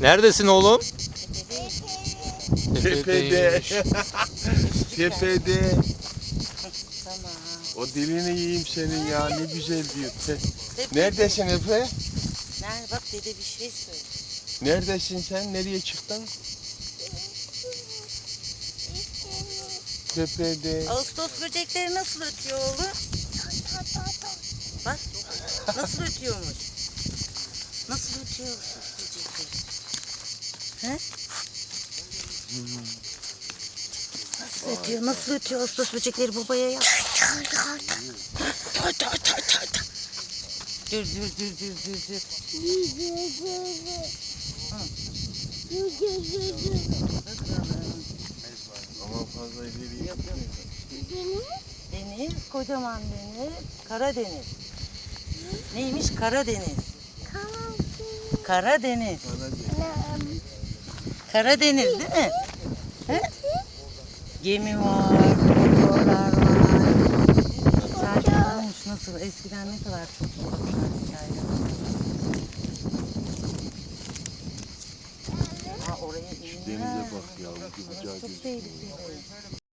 Neredesin oğlum? Tepede. Tepede. Tamam. O dilini yiyeyim senin ya ne güzel diyor. Te- Tepede. Neredesin Efe? Nerede bak dede bir şey söyle. Neredesin sen? Nereye çıktın? Tepede. Ağustos böcekleri nasıl ötüyor oğlum? Bak nasıl ötüyormuş. Nasıl ötüyor Ağustos? He? Nasıl ötüyor? Nasıl ötüyor Ağustos böcekleri babaya ya? Dur dur dur dur dur dur. Ama fazla Yok, yok. Deniz, kocaman deniz, Karadeniz. Neymiş Karadeniz? Karadeniz. Karadeniz değil mi? He? Gemi var, motorlar var. Güzel olmuş nasıl? Eskiden ne kadar çok hikayeler. Ha oraya Denize bak ya, Çok tehlikeli.